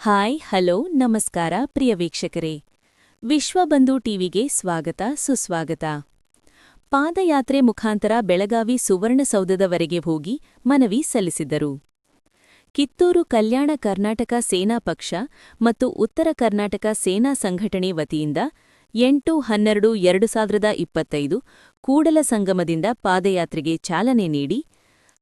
Hi, hello, ನಮಸ್ಕಾರ ಪ್ರಿಯ ವೀಕ್ಷಕರೇ. ವಿಶ್ವಬಂಧು ಟಿವಿಗೆ ಸ್ವಾಗತ, ಸುಸ್ವಾಗತ. ಪಾದಯಾತ್ರೆ ಮುಖಾಂತರ ಬೆಳಗಾವಿ ಸುವರ್ಣಸೌಧದವರೆಗೆ ಹೋಗಿ ಮನವಿ ಸಲ್ಲಿಸಿದರು ಕಿತ್ತೂರು ಕಲ್ಯಾಣ ಕರ್ನಾಟಕ ಸೇನಾ ಪಕ್ಷ ಮತ್ತು ಉತ್ತರ ಕರ್ನಾಟಕ ಸೇನಾ ಸಂಘಟನೆ ವತಿಯಿಂದ ಎಂಟು, ಹನ್ನೆರಡು, ಎರಡು ಸಾವಿರದ ಇಪ್ಪತ್ತೈದು ಕೂಡಲ ಸಂಗಮದಿಂದ ಪಾದಯಾತ್ರೆಗೆ ಚಾಲನೆ ನೀಡಿ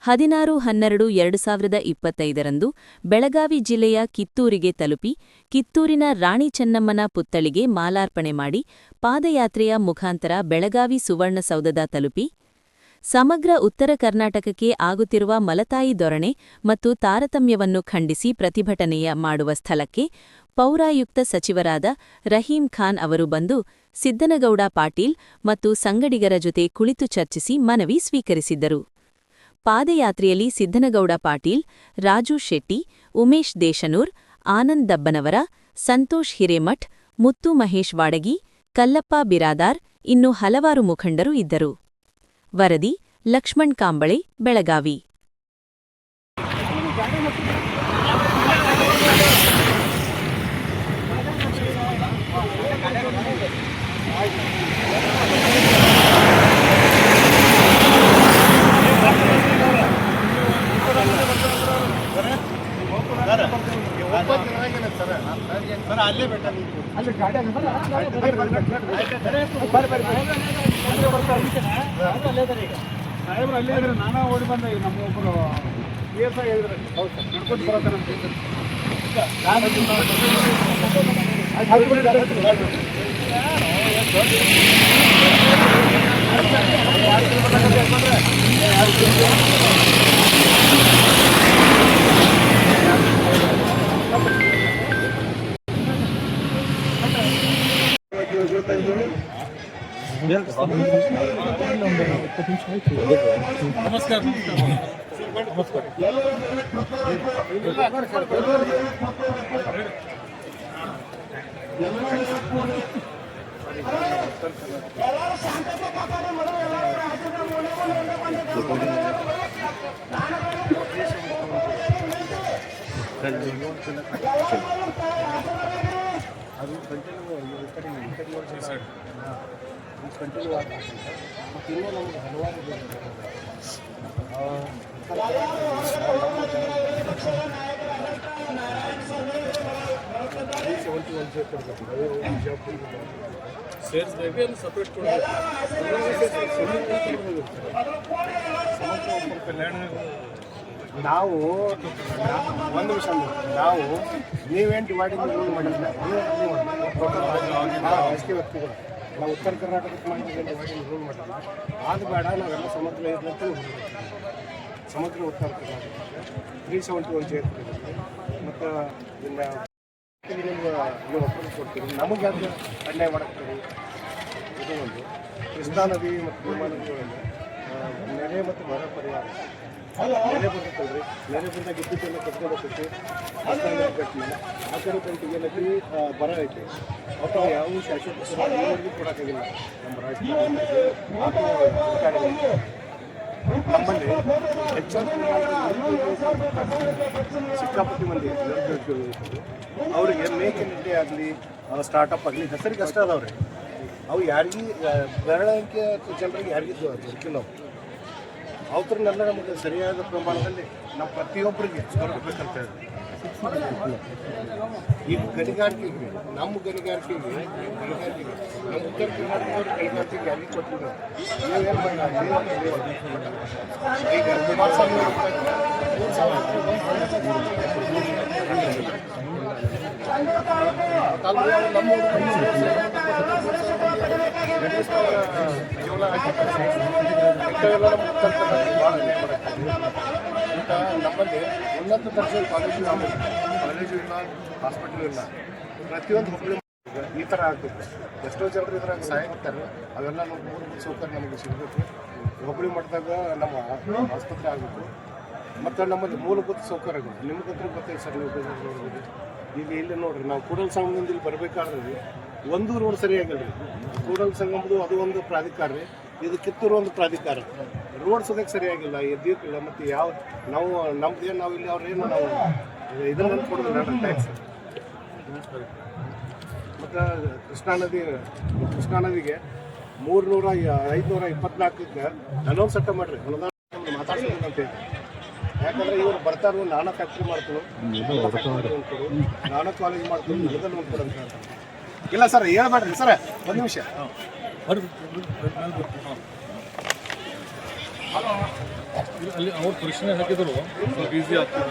ಹದಿನಾರು ಹನ್ನೆರಡು ಎರಡು ಸಾವಿರದ ಇಪ್ಪತ್ತೈದರಂದು ಬೆಳಗಾವಿ ಜಿಲ್ಲೆಯ ಕಿತ್ತೂರಿಗೆ ತಲುಪಿ ಕಿತ್ತೂರಿನ ರಾಣಿ ಚೆನ್ನಮ್ಮನ ಪುತ್ಥಳಿಗೆ ಮಾಲಾರ್ಪಣೆ ಮಾಡಿ ಪಾದಯಾತ್ರೆಯ ಮುಖಾಂತರ ಬೆಳಗಾವಿ ಸುವರ್ಣಸೌಧದ ತಲುಪಿ ಸಮಗ್ರ ಉತ್ತರ ಕರ್ನಾಟಕಕ್ಕೆ ಆಗುತ್ತಿರುವ ಮಲತಾಯಿ ಧೋರಣೆ ಮತ್ತು ತಾರತಮ್ಯವನ್ನು ಖಂಡಿಸಿ ಪ್ರತಿಭಟನೆಯ ಮಾಡುವ ಸ್ಥಳಕ್ಕೆ ಪೌರಾಯುಕ್ತ ಸಚಿವರಾದ ರಹೀಂ ಖಾನ್ ಅವರು ಬಂದು ಸಿದ್ದನಗೌಡ ಪಾಟೀಲ್ ಮತ್ತು ಸಂಗಡಿಗರ ಜೊತೆ ಕುಳಿತು ಚರ್ಚಿಸಿ ಮನವಿ ಸ್ವೀಕರಿಸಿದ್ದರು. ಪಾದಯಾತ್ರೆಯಲ್ಲಿ ಸಿದ್ದನಗೌಡ ಪಾಟೀಲ್, ರಾಜು ಶೆಟ್ಟಿ, ಉಮೇಶ್ ದೇಶನೂರ್, ಆನಂದ್ ದಬ್ಬನವರ, ಸಂತೋಷ್ ಹಿರೇಮಠ್, ಮುತ್ತು ಮಹೇಶ್ ವಾಡಗಿ, ಕಲ್ಲಪ್ಪ ಬಿರಾದಾರ್, ಇನ್ನು ಹಲವಾರು ಮುಖಂಡರು ಇದ್ದರು. ವರದಿ, ಲಕ್ಷ್ಮಣ್ ಕಾಂಬಳೆ, ಬೆಳಗಾವಿ ಸರ್ ಅಲ್ಲೇ ಬೆಟ್ಟ ಅಲ್ಲಿ ಗಾಡಿ ಸಾಹೇಬ್ರು ಅಲ್ಲೇ ಇದ್ರೆ ನಾನಾ ಓಡಿ ಬಂದ. ಈಗ ನಮ್ಮ ಒಬ್ಬರು ಪಿ ಎಸ್ ಐ ಹೇಳಿದ್ರೆ ಹೌದು ಸರ್. ನಡ್ಕೊಂಡು ಬರೋಕೆ ನಮಸ್ಕಾರ ನಮಸ್ಕಾರ ಅದು ಕಂಟಿನ್ಯೂ ಈ ಕಡೆ ಈ ಕಡೆ ನೋಡಿ ಸರ್ ಕಂಟಿನ್ಯೂ ಆಗ್ತದೆ ಮತ್ತು ಇನ್ನೂ ನಮಗೆ ಹಲವಾರು ಸೆವೆಂಟಿ ಒನ್ ಜೆ ಸೇರಿಸ್ಬೇಕು ಸಪ್ರೇಟ್ ನಾವು ಒಂದು ವಿಷಯ ನಾವು ನೀವೇನು ಡಿವೈಡಿಂಗ್ ರೂಲ್ ಮಾಡಿದ್ರೆ ರಾಜಕೀಯ ವ್ಯಕ್ತಿಗಳು. ನಾವು ಉತ್ತರ ಕರ್ನಾಟಕಕ್ಕೆ ಮಾಡಿದ್ರೆ ರೂಲ್ ಮಾಡಿಲ್ಲ. ಅದು ಬೇಡ, ನಾವೆಲ್ಲ ಸಮಗ್ರ ಇರ್ಲಂತ ಸಮಗ್ರ ಉತ್ತರ Karnataka. Three seventy one J ಮತ್ತು ಇನ್ನು ನೀವು ನೀವು ಒಪ್ಪಂದ ಕೊಡ್ತೀರಿ ನಮಗೆ ಅದು ಅನ್ಯಾಯ ಮಾಡಕ್ತೀರಿ ಇದು ಒಂದು. ಕೃಷ್ಣಾ ನದಿ ಮತ್ತು ಭೀಮಾ ನದಿಗಳಲ್ಲಿ ನೆರೆ ಮತ್ತು ಬರ ಪರಿಹಾರ. ಆ ಅಥವಾ ಯಾವ ಶಾಶ್ವತ ನಮ್ಮ ಹೆಚ್ಚಾಗಿ ಸಿಕ್ಕಾಪಟ್ಟಿ ಮಂದಿ. ಅವ್ರಿಗೆ ಮೇಕ್ ಇನ್ ಇಂಡಿಯಾ ಆಗಲಿ ಸ್ಟಾರ್ಟಪ್ ಆಗಲಿ, ಹೆಸರಿಗೆ ಅಷ್ಟೇ ಅದಾವ್ರಿ. ಅವು ಯಾರಿಗೂ ಬೆರಳಿಕೆ ಜನರಿಗೆ ಯಾರಿಗೂ ದೊರಕಿಲ್ಲ ಅವ್ರನ್ನೆಲ್ಲ ನಮಗೆ ಸರಿಯಾದ ಪ್ರಮಾಣದಲ್ಲಿ ನಮ್ಮ ಪ್ರತಿಯೊಬ್ಬರಿಗೆ ಕೊಡಬೇಕಂತ ಹೇಳಿ. ಈಗ ಗಣಿಗಾರಿಕೆಗೆ, ನಮ್ಮ ಗಣಿಗಾರಿಕೆಗೆ, ನಮ್ಮ ಉತ್ತರ ಕರ್ನಾಟಕದವ್ರ ಗಣಿಗಾರಿಕೆಗೆ ಅಲ್ಲಿ ಕೊಟ್ಟಿದ್ದಾರೆ ಇಂಥವೆಲ್ಲ ಈಗ ನಮ್ಮಲ್ಲಿ ಉನ್ನತ ದರ್ಜೆ ಕಾಲೇಜು ನಾವು ಕಾಲೇಜು ಇಲ್ಲ ಹಾಸ್ಪಿಟ್ಲು ಇಲ್ಲ ಪ್ರತಿಯೊಂದು ಹುಬ್ಬಳ್ಳಿ ಈ ಥರ ಆಗ್ತೈತೆ ಎಷ್ಟೋ ಜನರು ಇದ್ರಾಗ ಮಾಡ್ತಾರೆ ಅವೆಲ್ಲ ನಮ್ಮ ಮೂರು ಸೌಕರ್ಯ ನಮಗೆ ಸಿಗಬೇಕು ಹುಬ್ಬಳ್ಳಿ ಮಟ್ಟದಾಗ ನಮ್ಮ ಆಸ್ಪತ್ರೆ ಆಗಬೇಕು ಮತ್ತು ನಮ್ಮಲ್ಲಿ ಮೂಲಭೂತ ಸೌಕರ್ಯಗಳು ನಿಮ್ಗೆ ಹತ್ರ ಗೊತ್ತೈತೆ ಸರ್ ನೀವು ಇಲ್ಲಿ ಇಲ್ಲಿ ನೋಡ್ರಿ ನಾವು ಕೂಡ ಸಂಗಮದಿಂದ ಇಲ್ಲಿ ಬರಬೇಕಾದ್ರೆ ಒಂದು ರೋಡ್ ಸರಿಯಾಗಿಲ್ಲ ರೀ ಕೂಡಲ್ ಸಂಗಮದು ಅದು ಒಂದು ಪ್ರಾಧಿಕಾರ ರೀ. ಇದು ಕಿತ್ತೂರು ಒಂದು ಪ್ರಾಧಿಕಾರ. ರೋಡ್ ಸದ್ಯಕ್ಕೆ ಸರಿಯಾಗಿಲ್ಲ ಎದ್ದಿರ್ತಿಲ್ಲ ಮತ್ತು ಯಾವ ನಾವು ನಮ್ದೇನು ನಾವು ಇಲ್ಲಿ ಅವ್ರೇನು ನಾವು ಇದನ್ನ ಕೊಡೋದಿಲ್ಲ ಟ್ಯಾಕ್ಸ್ ಮತ್ತು ಕೃಷ್ಣಾ ನದಿ ಕೃಷ್ಣಾ ನದಿಗೆ ಮೂರ್ನೂರ ಐದುನೂರ ಇಪ್ಪತ್ನಾಲ್ಕಕ್ಕೆ ಅನೌನ್ಸ್ ಅಟ್ಟ ಮಾಡ್ರಿ. ಅನುದಾನ ಮಾತಾಡ್ಸೋದು ಅಂತ ಹೇಳಿ ಯಾಕಂದ್ರೆ ಇವರು ಬರ್ತಾರು ನಾನಾ ಫ್ಯಾಕ್ಟ್ರಿ ಮಾಡ್ತಾರೆ ನಾನಾ ಕಾಲೇಜ್ ಮಾಡ್ತಾರೆ ನಡೆದಲ್ಲಿ ನೋಡ್ಕೊಡು ಅಂತ ಹೇಳ್ತಾರೆ. ಇಲ್ಲ ಸರ್ ಹೇಳ್ಬೇಡ್ರಿ ಸರ್ ಒಂದು ನಿಮಿಷ. ಅಲ್ಲಿ ಅವ್ರು ಪ್ರಶ್ನೆ ಹಾಕಿದ್ರು. ಸ್ವಲ್ಪ ಈಸಿ ಆಗ್ತದೆ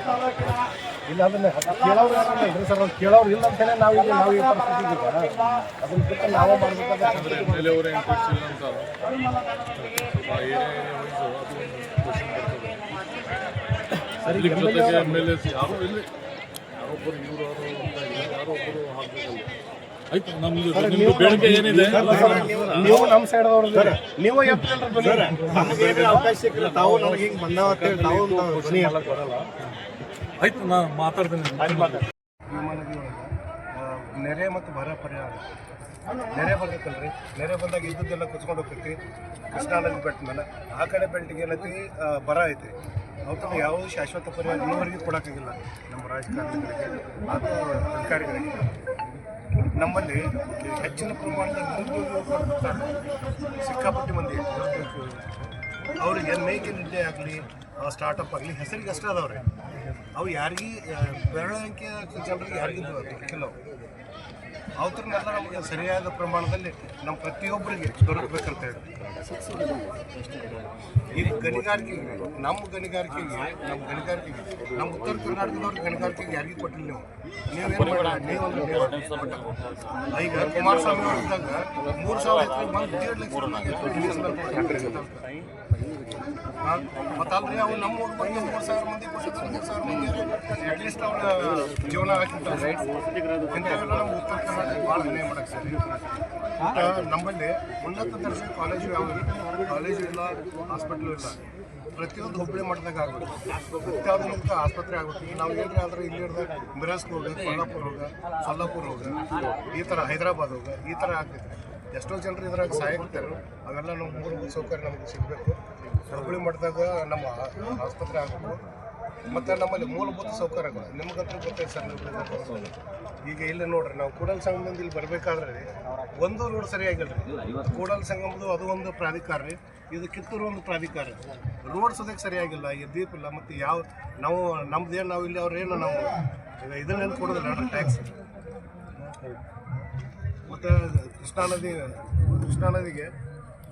ಇಲ್ಲ ಅದನ್ನ. ಕೇಳೋರು ಯಾರಲ್ಲ ಇದ್ರಿ ಸರ್ ಅವ್ರು ಕೇಳೋರು ಇಲ್ಲ ಅಂತಲೇ ನಾವು ಈಗ ನಾವು ಈ ಪರಿಸ್ಥಿತಿ ಇದ್ದೀವಿ ಅದನ್ನ ಬಿಟ್ಟು ನಾವೇ ಮಾಡ್ಬೇಕಾದ್ರೆ ಎಂ ಎಲ್ ಎ ಅವರ ಇಂಟ್ರೆಸ್ಟ್ ಇಲ್ಲ ಅಂತ ಸ್ವಲ್ಪ ಏನೇ ವಯಸ್ಸು ಅದು ಕ್ವಶನ್ ಬರ್ತದೆ. ಜೊತೆಗೆ ಎಂ ಎಲ್ ಎಸ್ ಯಾರೋ ಇಲ್ಲಿ ಯಾರೊಬ್ಬರು ಇವರು ಯಾರೋ ಒಬ್ಬರು ಹಾಕ್ಬೇಕಲ್ಲ ಆಯ್ತು ನಮ್ದು ನಿಮ್ದು ಬೇಡಿಕೆ ಏನಿದೆ? ನೀವು ನಮ್ಮ ಸೈಡ್ ಅವ್ರು ನೀವು ಎಪ್ಪತ್ತೇಳರ ಅವಕಾಶ ಸಿಕ್ಕಿಲ್ಲ ತಾವು ನನಗೆ ಹಿಂಗೆ ಬಂದಾವ ಅಂತೇಳಿ ಧ್ವನಿ ಬರಲ್ಲ ಆಯ್ತು ನಾ ಮಾತಾಡ್ತೀನಿ. ನೆರೆ ಮತ್ತು ಬರ ಪರಿಹಾರ. ನೆರೆ ಬರ್ಬೇಕಲ್ರಿ ನೆರೆ ಬಂದಾಗ ಇದ್ದದ್ದೆಲ್ಲ ಕುಚ್ಕೊಂಡು ಹೋಗ್ತೈತಿ ಕೃಷ್ಣಾ ನದಿ ಬೆಟ್ಟ ಮೇಲೆ. ಆ ಕಡೆ ಬೆಲ್ಟಿಗೆ ಏನೈತಿ? ಬರ ಐತಿ. ಅವತ್ತು ಯಾವ ಶಾಶ್ವತ ಪರಿಹಾರ ಇನ್ನೂವರೆಗೂ ಕೊಡೋಕ್ಕಾಗಿಲ್ಲ. ನಮ್ಮ ರಾಜಕಾರಣಿಗಳಿಗೆ ಅದು ಅಧಿಕಾರಿಗಳಿಗೆ. ನಮ್ಮಲ್ಲಿ ಹೆಚ್ಚಿನ ಪ್ರಮಾಣದ. ಸಿಕ್ಕಾಪಟ್ಟೆ ಮಂದಿ. ಅವ್ರಿಗೆ ಇನ್ ಇಂಡಿಯಾ ಆಗಲಿ ಸ್ಟಾರ್ಟಪ್ ಆಗಲಿ, ಹೆಸರಿಗೆ ಅಷ್ಟೇ ಅದಾವ್ರಿ ಅವು ಯಾರಿಗೂ ಬೆರಳಿಕೆ ಜನರಿಗೆ ಯಾರಿಗೂ ದೊರಕಿಲ್ಲ ಅವು ಅವತ್ರನ್ನೆಲ್ಲ ನಮಗೆ ಸರಿಯಾದ ಪ್ರಮಾಣದಲ್ಲಿ ನಮ್ಮ ಪ್ರತಿಯೊಬ್ಬರಿಗೆ ದೊರಕಬೇಕಂತ ಹೇಳಿ. ಇದು ಗಣಿಗಾರಿಕೆಗೆ ನಮ್ಮ ಗಣಿಗಾರಿಕೆಗೆ ನಮ್ಮ ಗಣಿಗಾರಿಕೆಗೆ ನಮ್ಮ ಉತ್ತರ ಕರ್ನಾಟಕದವ್ರ ಗಣಿಗಾರಿಕೆಗೆ ಯಾರಿಗೂ ಕೊಟ್ಟಿಲ್ಲ ನೀವು. ನೀವೇನು ಮಾಡ ನೀವೊಂದು ನೀವು ಈಗ ಕುಮಾರಸ್ವಾಮಿ ಅವರು ಇದ್ದಾಗ ಮೂರು ಸಾವಿರ ಎಕರೆ ಬಂದು ದೇಡ್ ಲಕ್ಷ ಅಲ್ರಿ ಅವು ನಮ್ಮ ಬಂದು ಮೂರು ಸಾವಿರ ಮಂದಿ ಕೊಟ್ಟಿದ್ರು ಮೂರು ಸಾವಿರ ಮಂದಿ ಅಟ್ಲೀಸ್ಟ್ ಅವ್ರ ಜೀವನ ಹಾಕಿರ್ತಾರೆ. ಇಂಥವೆಲ್ಲ ನಮ್ಮ ಉತ್ತರ ಕರ್ನಾಟಕ ಭಾಳ ಅನ್ಯಾಯ ಮಾಡಕ್ಕೆ ಸರಿ ನಮ್ಮಲ್ಲಿ ಉನ್ನತ ದರ್ಜೆ ಕಾಲೇಜು ಯಾವುದು ಕಾಲೇಜು ಇಲ್ಲ, ಹಾಸ್ಪಿಟ್ಲು ಇಲ್ಲ. ಪ್ರತಿಯೊಂದು ಹುಬ್ಬಳ್ಳಿ ಮಟ್ಟದಾಗ ಆಗ್ಬೇಕು. ಅತ್ಯಾಧುನಿಕ ಆಸ್ಪತ್ರೆ ಈಗ ನಾವು ಏನ್ರಿ ಆದ್ರೆ ಇಲ್ಲಿ ಹಿಡ್ದು ಮಿರಾಸ್ಗೆ ಹೋಗ, ಕೊಲ್ಲಾಪುರ ಹೋಗ, ಸೊಲ್ಲಾಪುರ ಹೋಗ, ಈ ಥರ ಹೈದರಾಬಾದ್ ಹೋಗ, ಈ ಥರ ಆಗ್ತೈತೆ. ಎಷ್ಟೋ ಜನರು ಇದ್ರಾಗ ಸಹಾಯಕ್ತಾರೆ ಅವೆಲ್ಲ ನಮ್ಮ ಮೂರು ಸೌಕರ್ಯ ನಮಗೆ ಸಿಗಬೇಕು. ಹುಬ್ಬಳ್ಳಿ ಮಟ್ಟದಾಗ ನಮ್ಮ ಆಸ್ಪತ್ರೆ ಆಗಬೇಕು. ಮತ್ತು ನಮ್ಮಲ್ಲಿ ಮೂಲಭೂತ ಸೌಕರ್ಯಗಳು. ನಿಮ್ಗಂತೂ ಗೊತ್ತೈತೆ ಸರ್ ಈಗ ಇಲ್ಲಿ ನೋಡ್ರಿ, ನಾವು ಕೂಡಲ ಸಂಗಮದಿಂದ ಇಲ್ಲಿ ಬರಬೇಕಾದ್ರೆ ಒಂದು ರೋಡ್ ಸರಿಯಾಗಿಲ್ಲ ರೀ. ಕೂಡಲ ಸಂಗಮದು ಅದು ಒಂದು ಪ್ರಾಧಿಕಾರ ರೀ ಇದು ಕಿತ್ತೂರು ಒಂದು ಪ್ರಾಧಿಕಾರ. ರೋಡ್ ಸದ್ಯಕ್ಕೆ ಸರಿಯಾಗಿಲ್ಲ ಈ ದೀಪ ಇಲ್ಲ, ಮತ್ತು ಯಾವ, ನಾವು, ನಮ್ದೇನು ನಾವು ಇಲ್ಲಿ ಅವ್ರೇನು ನಾವು ಇದನ್ನೇನು ಕೊಡೋದಿಲ್ಲ ಟ್ಯಾಕ್ಸ್ ಮತ್ತು ಕೃಷ್ಣಾ ನದಿ, ಕೃಷ್ಣಾ ನದಿಗೆ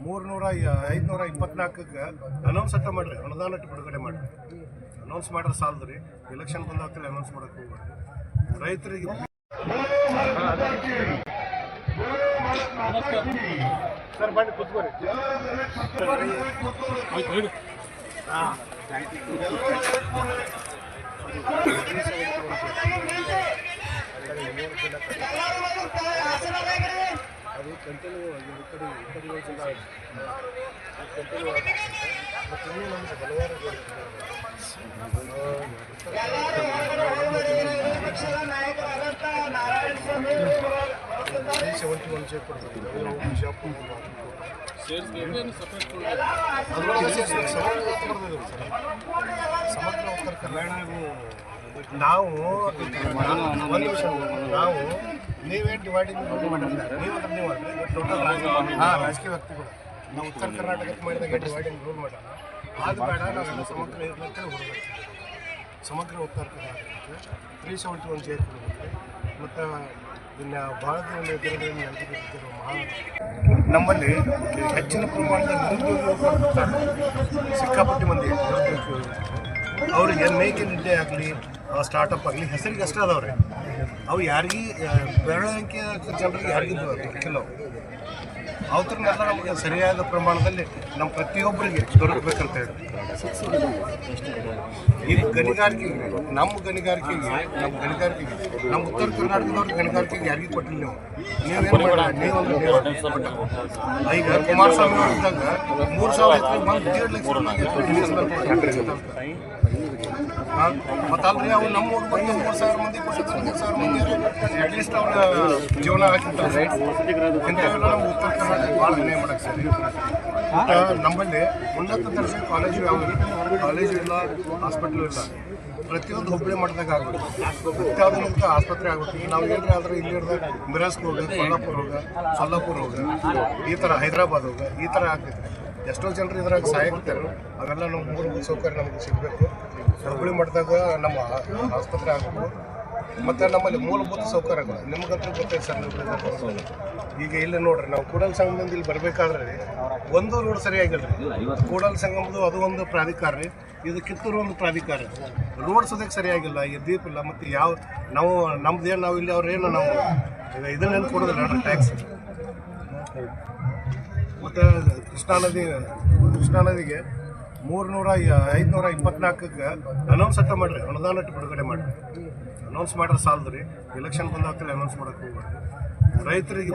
ಮೂರ್ನೂರ ಐದುನೂರ ಇಪ್ಪತ್ನಾಲ್ಕಕ್ಕೆ ಅನೌನ್ಸ್ ಅಂತ ಮಾಡಿರಿ ಅನುದಾನ ಅಟ್ಟು ಬಿಡುಗಡೆ ಮಾಡಿರಿ. ಅನೌನ್ಸ್ ಮಾಡ್ರೆ ಸಾಲದು ರೀ ಎಲೆಕ್ಷನ್ ಬಂದಾಗ್ತಲ್ಲ ಅನೌನ್ಸ್ ಮಾಡೋಕೆ ಹೋಗ್ಬಾರ್ದು ರೈತರಿಗೆ ಸರ್ ಬನ್ನಿ ಕೂತ್ಕೋರಿ. ಹೇಳಿ ಅದು ಕಂಟಿನ್ಯೂ ಈ ಕಡೆ ಕಡೆ ಕಂಟಿನ್ಯೂ ಇನ್ನೂ ನಮಗೆ ಹಲವಾರು ಸೆವೆಂಟಿ ಒನ್ ಚೇಕ್ ಕೊಡ್ತಾರೆ ನಾವು ಬಿಜಾಪುರ ಸಮಗ್ರ ಉತ್ತರ ಕರ್ನಾಟಕ ನಾವು ನಾವು ನೀವೇ ಡಿವೈಡಿಂಗ್ ನೀವು ನೀವು ಅಲ್ರಿ ಟೋಟಲ್ ಹಾಂ, ರಾಜಕೀಯ ವ್ಯಕ್ತಿಗಳು. ನಾವು ಉತ್ತರ ಕರ್ನಾಟಕಕ್ಕೆ ಮಾಡಿದಾಗ ಡಿವೈಡಿಂಗ್ ರೂಲ್ ಮಾಡೋಣ ಅದು ಬೇಡ ನಾವೆಲ್ಲ ಸಮಗ್ರ ಇರ್ಲಿಕ್ಕೆ ಹೊರಬೇಕು ಸಮಗ್ರ ಉತ್ತರ ಕರ್ನಾಟಕಕ್ಕೆ ತ್ರೀ ಸೆವೆಂಟಿ ಒನ್ ಜೆ ಕೊಡಬೇಕು. ಮತ್ತು ಇನ್ನು ಭಾಳ ದಿನ ನಡೆದಿರೋ ಮಹಾ ನಮ್ಮಲ್ಲಿ ಹೆಚ್ಚಿನ ಪ್ರಮಾಣದಲ್ಲಿ ಸಿಕ್ಕಾಪಟ್ಟಿ ಮಂದಿ ಅವ್ರಿಗೆ ಮೇಕ್ ಇನ್ ಇಂಡಿಯಾ ಆಗಲಿ ಸ್ಟಾರ್ಟಪ್ ಆಗಲಿ, ಹೆಸರಿಗೆ ಅಷ್ಟೇ ಅದಾವ್ರಿ. ಅವು ಯಾರಿಗೆ ಬೆರಳಿಕೆ ಜನರಿಗೆ ಯಾರಿಗೂ ಕೆಲವು ಅವು. ಅವತ್ರನ್ನೆಲ್ಲ ನಮಗೆ ಸರಿಯಾದ ಪ್ರಮಾಣದಲ್ಲಿ ನಮ್ಮ ಪ್ರತಿಯೊಬ್ಬರಿಗೆ ದೊರಕಬೇಕಂತ ಹೇಳಿ ಈ ಗಣಿಗಾರಿಕೆ ನಮ್ಮ ಗಣಿಗಾರಿಕೆಗೆ ನಮ್ಮ ಗಣಿಗಾರಿಕೆಗೆ, ನಮ್ಮ ಉತ್ತರ ಕರ್ನಾಟಕದವ್ರ ಗಣಿಗಾರಿಕೆಗೆ ಯಾರಿಗೂ ಕೊಟ್ಟಿಲ್ಲ ನೀವು. ನೀವೇನು ನೀವೊಂದು ನೀವು ಈಗ ಕುಮಾರಸ್ವಾಮಿ ಇದ್ದಾಗ ಮೂರು ಸಾವಿರ ಎಕರೆ ದೇಡ್ ಲಕ್ಷ ಮತ್ತು ಅಲ್ರಿ ಅವು ನಮ್ಮ ಮಂದಿ ಮೂರು ಸಾವಿರ ಮಂದಿ ಕೊಟ್ಟಿದ್ರು ಮೂರು ಸಾವಿರ ಮಂದಿ ಅಟ್ಲೀಸ್ಟ್ ಅವ್ರ ಜೀವನ ಹಾಕಿರ್ತಾರೆ ಇಂಥವೆಲ್ಲ ನಮ್ಮ ಉತ್ತರ ಕರ್ನಾಟಕ ಭಾಳ ಅನ್ಯಾಯ ಮಾಡಕ್ಕೆ ಸರ್. ನಮ್ಮಲ್ಲಿ ಉನ್ನತ ದರ್ಜೆ ಕಾಲೇಜು ಯಾವ ಕಾಲೇಜು ಇಲ್ಲ ಹಾಸ್ಪಿಟ್ಲು ಇಲ್ಲ. ಪ್ರತಿಯೊಂದು ಹುಬ್ಬಳ್ಳಿ ಮಟ್ಟದಾಗ ಆಗ್ಬೇಕು ಅತ್ಯಾಧುನಿಕ ಆಸ್ಪತ್ರೆ ಆಗ್ಬೇಕು ನಾವು ಏನ್ರಿ ಆದ್ರೆ ಇಲ್ಲಿ ಹಿಡಿದ ಮಿರಾಸ್ಗೆ ಹೋಗ ಕೊಲ್ಲಾಪುರ ಹೋಗ ಸೊಲ್ಲಾಪುರ ಹೋಗ, ಈ ಥರ ಹೈದರಾಬಾದ್ ಹೋಗ, ಈ ಥರ ಆಗ್ತೈತೆ. ಎಷ್ಟೋ ಜನರು ಇದ್ರಾಗ ಸಹಾಯಕ್ತಾರೆ ಅವೆಲ್ಲ ನಮ್ಮ ಮೂಲಭೂತ ಸೌಕರ್ಯ ನಮಗೆ ಸಿಗಬೇಕು. ಹುಬ್ಬಳ್ಳಿ ಮಟ್ಟದಾಗ ನಮ್ಮ ಆಸ್ಪತ್ರೆ ಆಗಬೇಕು. ಮತ್ತು ನಮ್ಮಲ್ಲಿ ಮೂಲಭೂತ ಸೌಕರ್ಯಗಳು. ನಿಮಗಂತೂ ಗೊತ್ತೈತೆ ಸರ್ ಈಗ ಇಲ್ಲಿ ನೋಡ್ರಿ, ನಾವು ಕೂಡಲ್ ಸಂಗಮದಿಂದ ಇಲ್ಲಿ ಬರಬೇಕಾದ್ರೆ ಒಂದು ರೋಡ್ ಸರಿಯಾಗಿಲ್ಲ ರೀ ಕೂಡಲ್ ಸಂಗಮದು ಅದು ಒಂದು ಪ್ರಾಧಿಕಾರ ರೀ ಇದು ಕಿತ್ತೂರು ಒಂದು ಪ್ರಾಧಿಕಾರ. ರೋಡ್ ಸದ್ಯಕ್ಕೆ ಸರಿಯಾಗಿಲ್ಲ, ಈ ದೀಪ ಇಲ್ಲ, ಮತ್ತು ಯಾವ ನಾವು ನಮ್ದೇನು ನಾವು ಇಲ್ಲಿ ಅವ್ರೇನು ನಾವು ಇದನ್ನೇನು ಕೊಡೋದಿಲ್ಲ, ಟ್ಯಾಕ್ಸ್. ಮತ್ತು ಕೃಷ್ಣಾ ನದಿ, ಕೃಷ್ಣಾ ನದಿಗೆ ಮೂರ್ನೂರ ಐದುನೂರ ಇಪ್ಪತ್ನಾಲ್ಕಕ್ಕೆ ಅನೌನ್ಸ್ ಅಟ್ಟ ಮಾಡ್ರಿ, ಅನುದಾನ ಅಟ್ಟು ಬಿಡುಗಡೆ ಮಾಡ್ರಿ. ಅನೌನ್ಸ್ ಮಾಡ್ರ ಸಾಲದು ರೀ ಎಲೆಕ್ಷನ್ ಬಂದಾಗ್ತೇಳಿ ಅನೌನ್ಸ್ ಮಾಡೋಕ್ಕೆ ಹೋಗ್ಬಾರ್ದು ರೈತರಿಗೆ